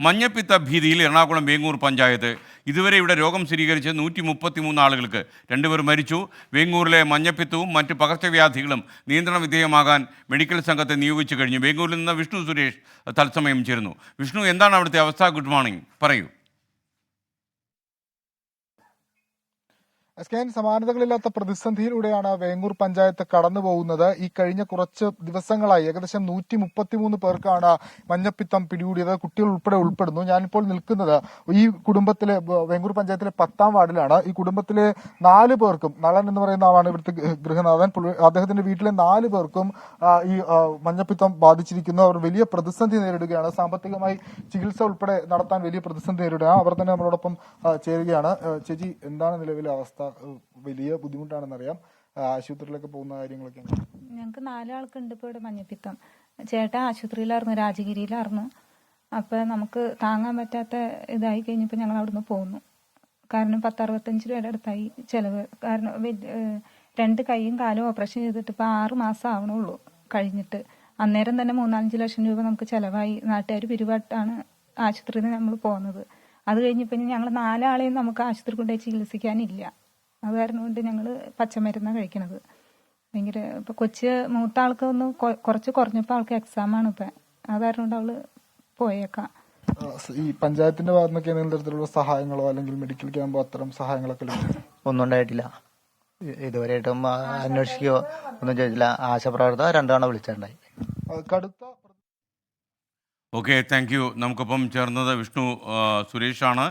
മഞ്ഞപ്പിത്ത ഭീതിയിൽ എറണാകുളം വേങ്ങൂർ പഞ്ചായത്ത് ഇതുവരെ ഇവിടെ രോഗം സ്ഥിരീകരിച്ച് നൂറ്റി മുപ്പത്തി മൂന്ന് ആളുകൾക്ക് രണ്ടുപേർ മരിച്ചു. വേങ്ങൂരിലെ മഞ്ഞപ്പിത്തവും മറ്റ് പകർച്ചവ്യാധികളും നിയന്ത്രണ വിധേയമാകാൻ മെഡിക്കൽ സംഘത്തെ നിയോഗിച്ചു കഴിഞ്ഞു. വേങ്ങൂരിൽ നിന്ന് വിഷ്ണു സുരേഷ് തത്സമയം ചേരുന്നു. വിഷ്ണു എന്താണ് അവിടുത്തെ അവസ്ഥ ഗുഡ് മോർണിംഗ്? പറയൂ. എസ് കെ എൻ സമാനതകളില്ലാത്ത പ്രതിസന്ധിയിലൂടെയാണ് വേങ്ങൂർ പഞ്ചായത്ത് കടന്നു പോകുന്നത് ഈ കഴിഞ്ഞ കുറച്ച് ദിവസങ്ങളായി ഏകദേശം നൂറ്റി മുപ്പത്തിമൂന്ന് പേർക്കാണ് മഞ്ഞപ്പിത്തം പിടികൂടിയത്. കുട്ടികൾ ഉൾപ്പെടെ ഉൾപ്പെടുന്നു. ഞാനിപ്പോൾ നിൽക്കുന്നത് ഈ കുടുംബത്തിലെ വേങ്ങൂർ പഞ്ചായത്തിലെ പത്താം വാർഡിലാണ്. ഈ കുടുംബത്തിലെ നാല് പേർക്കും നളൻ എന്ന് പറയുന്ന ആളാണ് ഇവിടുത്തെ ഗൃഹനാഥൻ അദ്ദേഹത്തിന്റെ വീട്ടിലെ നാല് പേർക്കും ഈ മഞ്ഞപ്പിത്തം ബാധിച്ചിരിക്കുന്നു. അവർ വലിയ പ്രതിസന്ധി നേരിടുകയാണ്. സാമ്പത്തികമായി ചികിത്സ ഉൾപ്പെടെ നടത്താൻ വലിയ പ്രതിസന്ധി നേരിടുകയാണ്. അവർ തന്നെ നമ്മളോടൊപ്പം ചേരുകയാണ്. ചേച്ചി എന്താണ് നിലവിലെ അവസ്ഥ? വലിയ ബുദ്ധിമുട്ടാണെന്നറിയാം. ആശുപത്രിയിലൊക്കെ പോകുന്ന കാര്യങ്ങളൊക്കെ? ഞങ്ങൾക്ക് നാലാൾക്കുണ്ട് ഇപ്പോൾ ഇവിടെ മഞ്ഞപ്പിത്തം. ചേട്ടാ ആശുപത്രിയിലായിരുന്നു രാജഗിരിയിലായിരുന്നു. അപ്പോൾ നമുക്ക് താങ്ങാൻ പറ്റാത്ത ഇതായി കഴിഞ്ഞപ്പോൾ ഞങ്ങൾ അവിടുന്ന് പോന്നു. കാരണം പത്തറുപത്തഞ്ച് രൂപയുടെ അടുത്തായി ചിലവ്. കാരണം രണ്ട് കൈയും കാലും ഓപ്പറേഷൻ ചെയ്തിട്ട് ഇപ്പോൾ ആറ് മാസം ആവണുള്ളൂ കഴിഞ്ഞിട്ട്. അന്നേരം തന്നെ മൂന്നാലഞ്ച് ലക്ഷം രൂപ നമുക്ക് ചിലവായി. നാട്ടുകാർ പിരിവട്ടാണ് ആശുപത്രിയിൽ നിന്ന് നമ്മൾ പോകുന്നത് അത് കഴിഞ്ഞപ്പോൾ ഞങ്ങൾ നാലാളെയും നമുക്ക് ആശുപത്രി കൊണ്ടുപോയി ചികിത്സിക്കാനില്ല. അത് കാരണം കൊണ്ട് ഞങ്ങൾ പച്ചമരുന്നാണ് കഴിക്കണത്. ഭയങ്കര ഇപ്പൊ കൊച്ച് മൂത്ത ആൾക്ക് ഒന്ന് കുറച്ച് കുറഞ്ഞപ്പോൾ ആൾക്ക് എക്സാം ആണ് ഇപ്പൊ. അത് കാരണം കൊണ്ട് അവൾ പോയേക്കാം ഈ പഞ്ചായത്തിന്റെ ഭാഗത്ത് നിന്നൊക്കെ എന്തെങ്കിലും തരത്തിലുള്ള സഹായങ്ങളോ അല്ലെങ്കിൽ മെഡിക്കൽ ക്യാമ്പോ അത്തരം സഹായങ്ങളൊക്കെ ഒന്നും ഉണ്ടായിട്ടില്ല. ഇതുവരെയായിട്ടും അന്വേഷിക്കുകയോ ഒന്നും ചെയ്തില്ല ആശാപ്രവർത്തക രണ്ടു തവണ വിളിച്ചിട്ടുണ്ടായി കടുത്ത ഓക്കെ താങ്ക് യു നമുക്കൊപ്പം ചേർന്നത് വിഷ്ണു സുരേഷ് സുരേഷാണ്.